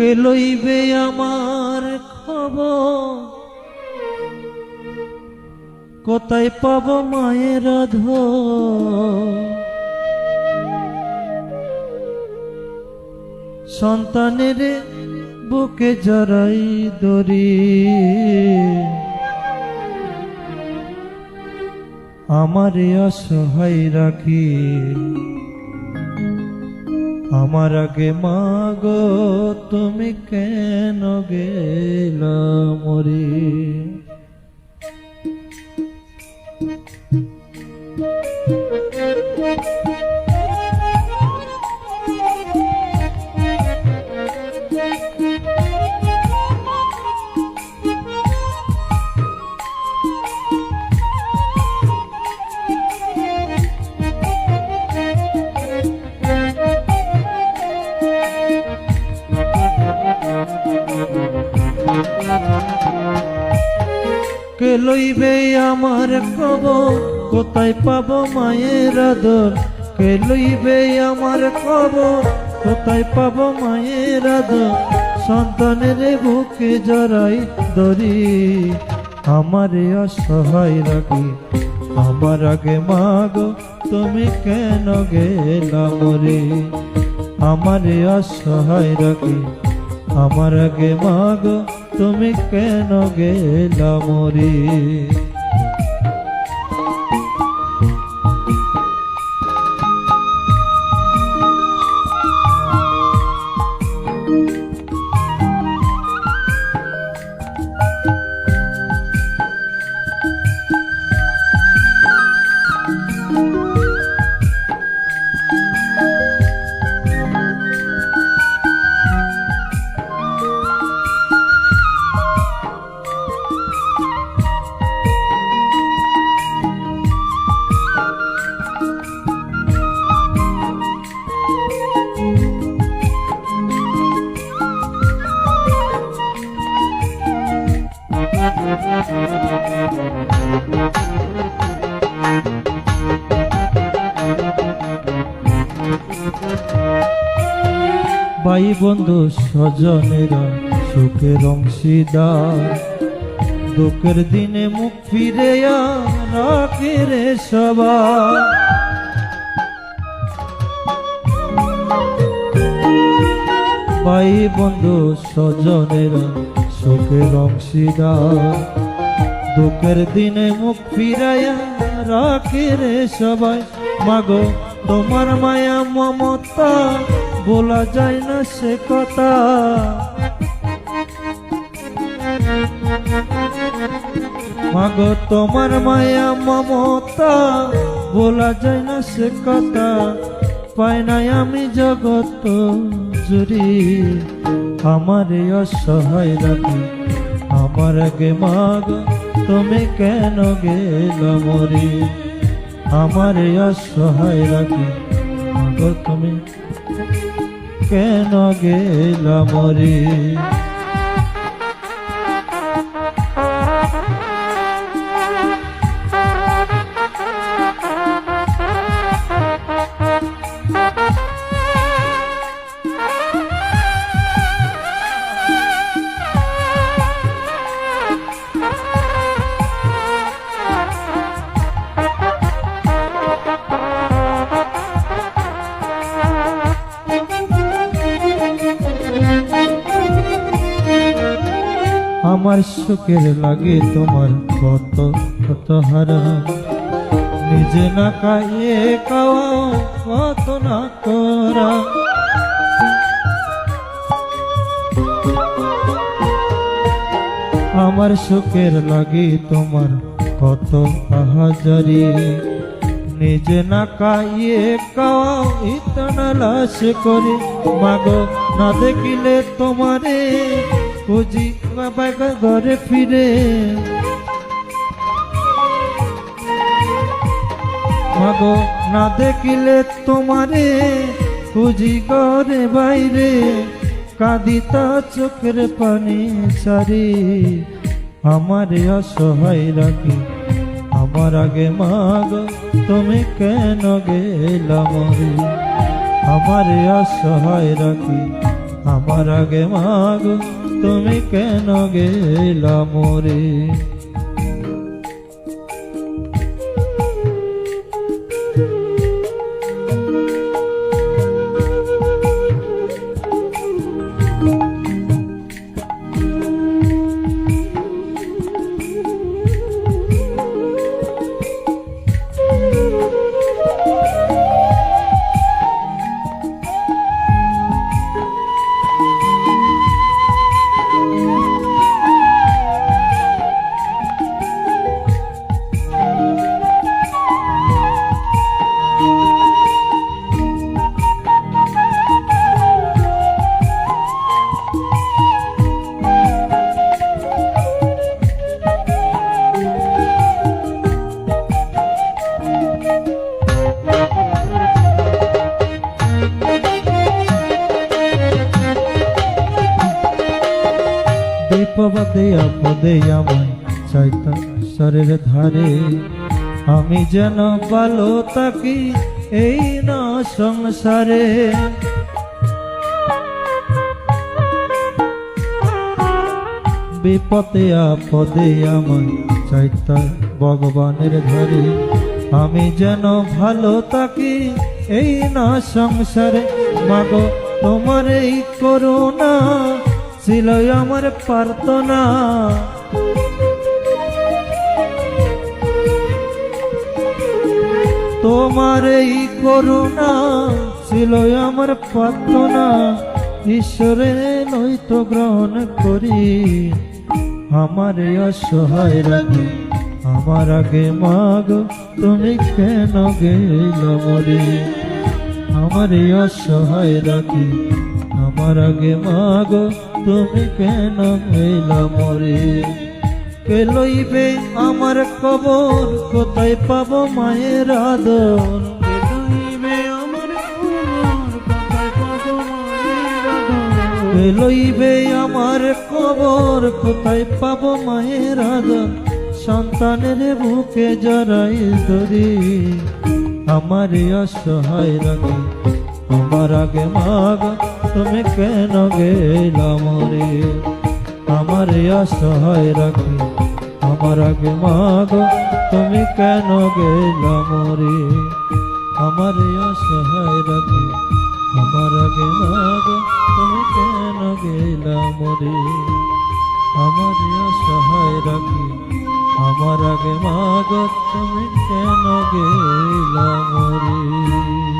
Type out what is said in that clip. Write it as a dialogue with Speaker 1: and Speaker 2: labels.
Speaker 1: কে লইবে আমার খবর। কোথায় পাব মায়ের ধ সন্তানের বুকে জড়াই দরি আমারে অসহায় রাখি। আমার আগে মাগো তুমি কেন গেল মরে? লইবে আমার খবর? কোথায় পাবো মায়ের আদর? কে লইবে আমার খবর? কোথায় পাবো মায়ের আদর? সন্তানের বুকে জড়াই দরি আমারে অসহায় রাখি। আমার আগে মাগো, তুমি কেন গেলা মরে আমারে অসহায় রাখি। আমার আগে মাগ তুমি কেন গেলা মরে? ভাই বন্ধু স্বজনেরা সুখের অংশীদার। দুঃখের দিনে মুখ ফিরে রে সবার। ভাই বন্ধু স্বজনেরা সুখের অংশীদার। দুঃখের দিনে মুখ ফিরাইয়া রাখে রে সবাই। মাগো, তোমার মায়া মমতা বলা যায় না সে কথা। মাগো, তোমার মায়া, মমতা বলা যায় না সে কথা। পাই নাই আমি জগত জুড়ি, আমারে অসহায় রাখি। আমার গে মাগ, তুমি কেন গেল মরি? আমারে অসহায় রাখি। মাগ, তুমি কেন গেল মরি? আমার সুখের লাগে তোমার কত কত হারাম নিজে না খাইয়ে খাওয়াও কত না করা। আমার সুখের লাগে তোমার কত আহাজারি। নিজে না খাইয়ে কাও ইতনা লাশ করে। মাগো, না দেখিলে তোমারে খুঁজি বাবা ঘরে ফিরে। মাগো না দেখিলে তোমারে, খুঁজি ঘরে বাইরে, কাঁদিতা চোখের পানি সারি আমারে অসহায় রাখি, আমার আগে মাগ, তুমি কেন গেলা মরে? আমারে অসহায় রাখি আমার আগে মাগো তুমি কেন গেলা মরে? বিপদে আপদে আমায় চাইতা শরীর ধারে। আমি যেন ভালো থাকি এই না সংসারে। বিপদে আপদে আমায় চাইতা ভগবানের ধারে। আমি যেন ভালো থাকি এই না সংসারে। মাগো, তোমার এই করুণা ছিল আমার প্রার্থনা। তোমার এই করুণা ছিল আমার প্রার্থনা। ঈশ্বরে নৈত গ্রহণ করি। আমার অসহায় রাখি আমার আগে মাগ, তুমি কেন গেল মরে? আমার অসহায় রাখি আমার আগে মাগ, তুমি কেন গেল মরে? কে লইবে আমার কবর কোথায় পাবো মায়ের আদর? লইবে আমার কবর কোথায় পাবো মায়ের আদর? সন্তানের বুকে জড়াই ধরি। আমার অসহায় রাখি আমার আগে মাগ তুমি কেন গেলাম রে? আমার অসহায় রাখি আমার আগে মাগ তুমি কেন গেলাম রে? আমার অসহায় রাখি আমার আগে মাগ তুমি কেন গেলাম রে? আমার অসহায় রাখি আমার আগে মাগ তুমি কেন গেলাম রে?